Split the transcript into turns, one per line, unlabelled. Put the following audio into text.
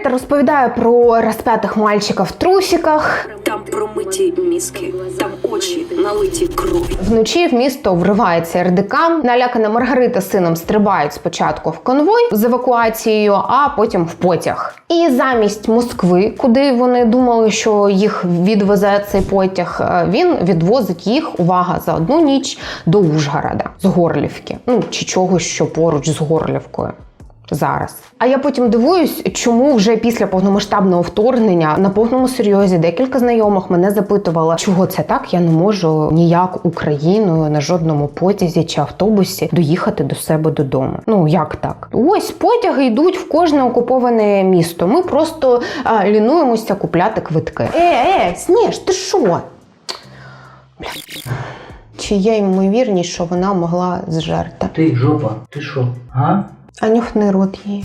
Маргарита розповідає про розп'ятих мальчиків в трусиках.
Там промиті мізки, там очі налиті кров'ю.
Вночі в місто вривається РДК. Налякана Маргарита з сином стрибають спочатку в конвой з евакуацією, а потім в потяг. І замість Москви, куди вони думали, що їх відвезе цей потяг, е, він відвозить їх. Увага за одну ніч до Ужгорода з Горлівки. Ну чи чогось, що поруч з Горлівкою. Зараз. А я потім дивуюсь, чому вже після повномасштабного вторгнення на повному серйозі декілька знайомих мене запитували, чого це так, я не можу ніяк Україною на жодному потязі чи автобусі доїхати до себе додому. Ну як так? Ось потяги йдуть в кожне окуповане місто. Ми просто а, лінуємося купляти квитки. Е, е, Сніж, ти що? Бля. Чи є ймовірність, що вона могла зжерти?
Ти жопа, ти що? А?
А нюхни рот її.